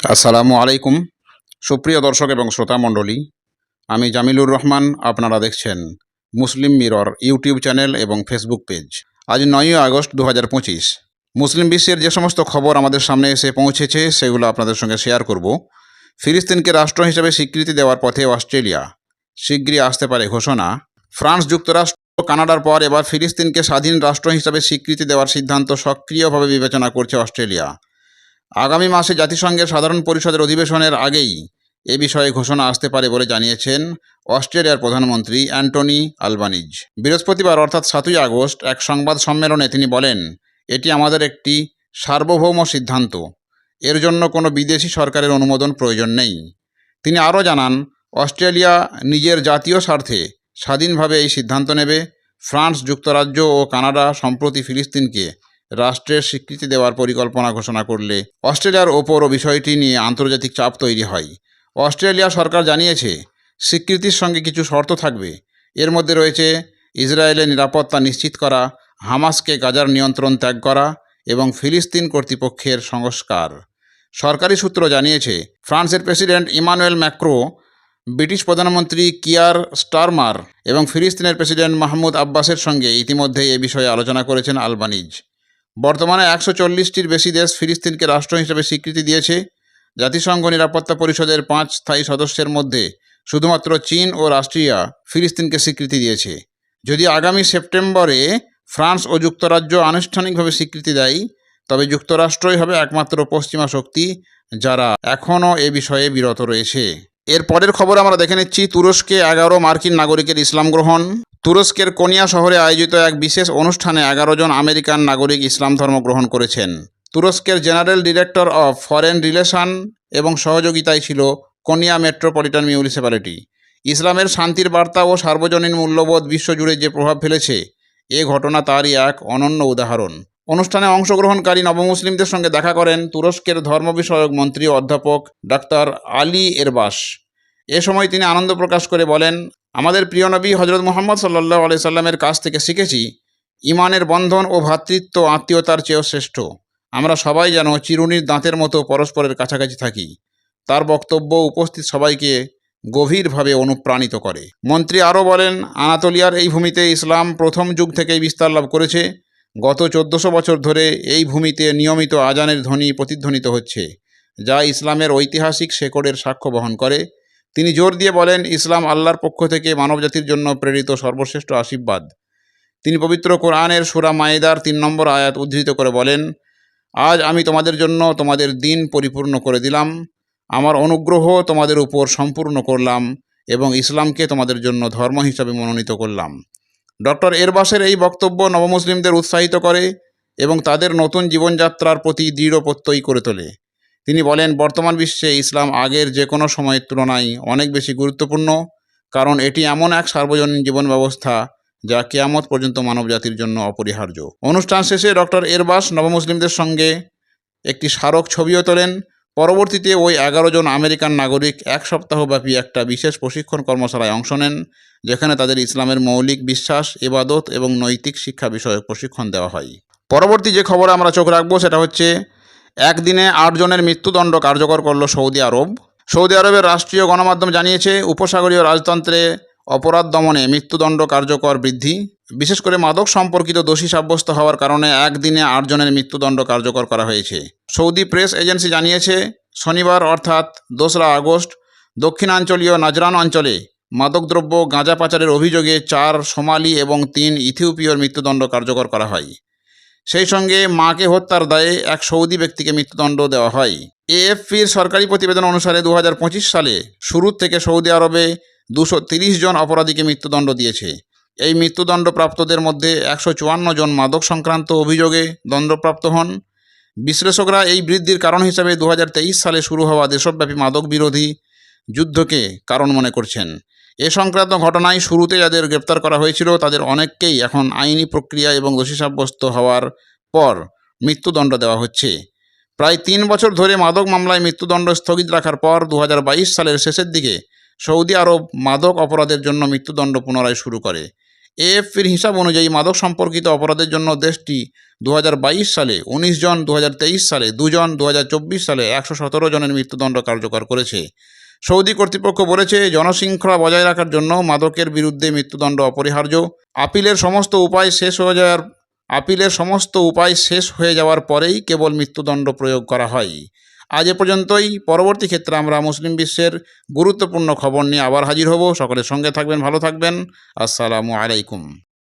আসসালামু আলাইকুম, সুপ্রিয় দর্শক এবং শ্রোতা মণ্ডলী। আমি জামিলুর রহমান, আপনারা দেখছেন মুসলিম মিরর ইউটিউব চ্যানেল এবং ফেসবুক পেজ। আজ নয়ই আগস্ট দু হাজার পঁচিশ। মুসলিম বিশ্বের যে সমস্ত খবর আমাদের সামনে এসে পৌঁছেছে, সেগুলো আপনাদের সঙ্গে শেয়ার করব। ফিলিস্তিনকে রাষ্ট্র হিসেবে স্বীকৃতি দেওয়ার পথে অস্ট্রেলিয়া। শিগগিরই আসতে পারে ঘোষণা। ফ্রান্স যুক্তরাষ্ট্র, কানাডার পর এবার ফিলিস্তিনকে স্বাধীন রাষ্ট্র হিসেবে স্বীকৃতি দেওয়ার সিদ্ধান্ত সক্রিয়ভাবে বিবেচনা করছে অস্ট্রেলিয়া। আগামী মাসে জাতিসংঘের সাধারণ পরিষদের অধিবেশনের আগেই এ বিষয়ে ঘোষণা আসতে পারে বলে জানিয়েছেন অস্ট্রেলিয়ার প্রধানমন্ত্রী অ্যান্টনি আলবানিজ। বৃহস্পতিবার, অর্থাৎ সাতই আগস্ট, এক সংবাদ সম্মেলনে তিনি বলেন, এটি আমাদের একটি সার্বভৌম সিদ্ধান্ত। এর জন্য কোনো বিদেশি সরকারের অনুমোদন প্রয়োজন নেই। তিনি আরও জানান, অস্ট্রেলিয়া নিজের জাতীয় স্বার্থে স্বাধীনভাবে এই সিদ্ধান্ত নেবে। ফ্রান্স যুক্তরাজ্য ও কানাডা সম্প্রতি ফিলিস্তিনকে রাষ্ট্রের স্বীকৃতি দেওয়ার পরিকল্পনা ঘোষণা করলে অস্ট্রেলিয়ার ওপরও বিষয়টি নিয়ে আন্তর্জাতিক চাপ তৈরি হয়। অস্ট্রেলিয়া সরকার জানিয়েছে, স্বীকৃতির সঙ্গে কিছু শর্ত থাকবে। এর মধ্যে রয়েছে ইসরায়েলের নিরাপত্তা নিশ্চিত করা, হামাসকে গাজার নিয়ন্ত্রণ ত্যাগ করা এবং ফিলিস্তিন কর্তৃপক্ষের সংস্কার। সরকারি সূত্র জানিয়েছে, ফ্রান্সের প্রেসিডেন্ট ইমানুয়েল ম্যাক্রো, ব্রিটিশ প্রধানমন্ত্রী কিয়ার স্টারমার এবং ফিলিস্তিনের প্রেসিডেন্ট মাহমুদ আব্বাসের সঙ্গে ইতিমধ্যেই এ বিষয়ে আলোচনা করেছেন আলবানিজ। বর্তমানে একশো চল্লিশটির বেশি দেশ ফিলিস্তিনকে রাষ্ট্র হিসেবে স্বীকৃতি দিয়েছে। জাতিসংঘ নিরাপত্তা পরিষদের পাঁচ স্থায়ী সদস্যের মধ্যে শুধুমাত্র চীন ও রাষ্ট্রিয়া ফিলিস্তিনকে স্বীকৃতি দিয়েছে। যদি আগামী সেপ্টেম্বরে ফ্রান্স ও যুক্তরাজ্য আনুষ্ঠানিকভাবে স্বীকৃতি দেয়, তবে যুক্তরাষ্ট্রই হবে একমাত্র পশ্চিমা শক্তি যারা এখনও এ বিষয়ে বিরত রয়েছে। এর পরের খবর আমরা দেখে নিচ্ছি, তুরস্কে এগারো মার্কিন নাগরিকের ইসলাম গ্রহণ। তুরস্কের কোনিয়া শহরে আয়োজিত এক বিশেষ অনুষ্ঠানে এগারো জন আমেরিকান নাগরিক ইসলাম ধর্ম গ্রহণ করেছেন। তুরস্কের general director of foreign relation এবং সহযোগিতায় ছিল কোনিয়া মেট্রোপলিটন মিউনিসিপ্যালিটি। ইসলামের শান্তির বার্তা ও সার্বজনীন মূল্যবোধ বিশ্বজুড়ে যে প্রভাব ফেলেছে, এ ঘটনা তারই এক অনন্য উদাহরণ। অনুষ্ঠানে অংশগ্রহণকারী নবমুসলিমদের সঙ্গে দেখা করেন তুরস্কের ধর্ম বিষয়ক মন্ত্রী অধ্যাপক ডাক্তার আলী এরবাস। এ সময় তিনি আনন্দ প্রকাশ করে বলেন, আমাদের প্রিয় নবী হজরত মোহাম্মদ সাল্লাহ আলি সাল্লামের কাছ থেকে শিখেছি ইমানের বন্ধন ও ভ্রাতৃত্ব আত্মীয়তার চেয়েও শ্রেষ্ঠ। আমরা সবাই যেন চিরুনির দাঁতের মতো পরস্পরের কাছাকাছি থাকি। তার বক্তব্য উপস্থিত সবাইকে গভীরভাবে অনুপ্রাণিত করে। মন্ত্রী আরও বলেন, আনাতোলিয়ার এই ভূমিতে ইসলাম প্রথম যুগ থেকেই বিস্তার লাভ করেছে। গত চোদ্দোশো বছর ধরে এই ভূমিতে নিয়মিত আজানের ধ্বনি প্রতিধ্বনিত হচ্ছে, যা ইসলামের ঐতিহাসিক শেকড়ের সাক্ষ্য বহন করে। তিনি জোর দিয়ে বলেন, ইসলাম আল্লাহর পক্ষ থেকে মানবজাতির জন্য প্রেরিত সর্বশ্রেষ্ঠ আশীর্বাদ। তিনি পবিত্র কোরআনের সুরা মায়েদার তিন নম্বর আয়াত উদ্ধৃত করে বলেন, আজ আমি তোমাদের জন্য তোমাদের দিন পরিপূর্ণ করে দিলাম, আমার অনুগ্রহ তোমাদের উপর সম্পূর্ণ করলাম এবং ইসলামকে তোমাদের জন্য ধর্ম হিসাবে মনোনীত করলাম। ডক্টর এরবাসের এই বক্তব্য নবমুসলিমদের উৎসাহিত করে এবং তাদের নতুন জীবনযাত্রার প্রতি দৃঢ় প্রত্যয়ী করে তোলে। তিনি বলেন, বর্তমান বিশ্বে ইসলাম আগের যে কোনো সময়ের তুলনায় অনেক বেশি গুরুত্বপূর্ণ, কারণ এটি এমন এক সার্বজনীন জীবন ব্যবস্থা যা কেয়ামত পর্যন্ত মানবজাতির জন্য অপরিহার্য। অনুষ্ঠান শেষে ডক্টর এরবাস নবমুসলিমদের সঙ্গে একটি স্মারক ছবিও তোলেন। পরবর্তীতে ওই এগারো জন আমেরিকান নাগরিক এক সপ্তাহব্যাপী একটা বিশেষ প্রশিক্ষণ কর্মশালায় অংশ নেন, যেখানে তাদের ইসলামের মৌলিক বিশ্বাস এবাদত এবং নৈতিক শিক্ষা বিষয়ক প্রশিক্ষণ দেওয়া হয়। পরবর্তী যে খবরে আমরা চোখ রাখব সেটা হচ্ছে একদিনে আটজনের মৃত্যুদণ্ড কার্যকর করল সৌদি আরব। সৌদি আরবের রাষ্ট্রীয় গণমাধ্যম জানিয়েছে, উপসাগরীয় রাজতন্ত্রে অপরাধ দমনে মৃত্যুদণ্ড কার্যকর বৃদ্ধি। বিশেষ করে মাদক সম্পর্কিত দোষী সাব্যস্ত হওয়ার কারণে একদিনে আটজনের মৃত্যুদণ্ড কার্যকর করা হয়েছে। সৌদি প্রেস এজেন্সি জানিয়েছে, শনিবার অর্থাৎ দোসরা আগস্ট, দক্ষিণাঞ্চলীয় নাজরান অঞ্চলে মাদকদ্রব্য গাঁজা পাচারের অভিযোগে চার সোমালি এবং তিন ইথিওপিয়র মৃত্যুদণ্ড কার্যকর করা হয়। সেই সঙ্গে মাকে হত্যার দায়ে এক সৌদি ব্যক্তিকে মৃত্যুদণ্ড দেওয়া হয়। এএফপির সরকারি প্রতিবেদন অনুসারে দু হাজার পঁচিশ সালে শুরুর থেকে সৌদি আরবে দুশো জন অপরাধীকে মৃত্যুদণ্ড দিয়েছে। এই মৃত্যুদণ্ডপ্রাপ্তদের মধ্যে একশো চুয়ান্ন জন মাদক সংক্রান্ত অভিযোগে দণ্ডপ্রাপ্ত হন। বিশ্লেষকরা এই বৃদ্ধির কারণ হিসাবে দু হাজার তেইশ সালে শুরু হওয়া দেশব্যাপী মাদক বিরোধী যুদ্ধকে কারণ মনে করছেন। এ সংক্রান্ত ঘটনায় শুরুতে যাদের গ্রেপ্তার করা হয়েছিল, তাদের অনেককেই এখন আইনি প্রক্রিয়া এবং দোষী সাব্যস্ত হওয়ার পর মৃত্যুদণ্ড দেওয়া হচ্ছে। প্রায় তিন বছর ধরে মাদক মামলায় মৃত্যুদণ্ড স্থগিত রাখার পর দু হাজার বাইশ সালের শেষের দিকে সৌদি আরব মাদক অপরাধের জন্য মৃত্যুদণ্ড পুনরায় শুরু করে। এএফপির হিসাব অনুযায়ী মাদক সম্পর্কিত অপরাধের জন্য দেশটি দু হাজার বাইশ সালে ১৯ জন, দুহাজার তেইশ সালে দুজন দু হাজার চব্বিশ সালে একশো সতেরো জনের মৃত্যুদণ্ড কার্যকর করেছে। সৌদি কর্তৃপক্ষ বলেছে, জনশৃঙ্খলা বজায় রাখার জন্য মাদকের বিরুদ্ধে মৃত্যুদণ্ড অপরিহার্য। আপিলের সমস্ত উপায় শেষ হয়ে যাওয়ার আপিলের সমস্ত উপায় শেষ হয়ে যাওয়ার পরেই কেবল মৃত্যুদণ্ড প্রয়োগ করা হয়। আজ এ পর্যন্তই। পরবর্তী ক্ষেত্রে আমরা মুসলিম বিশ্বের গুরুত্বপূর্ণ খবর নিয়ে আবার হাজির হব। সকলের সঙ্গে থাকবেন, ভালো থাকবেন। আসসালামু আলাইকুম।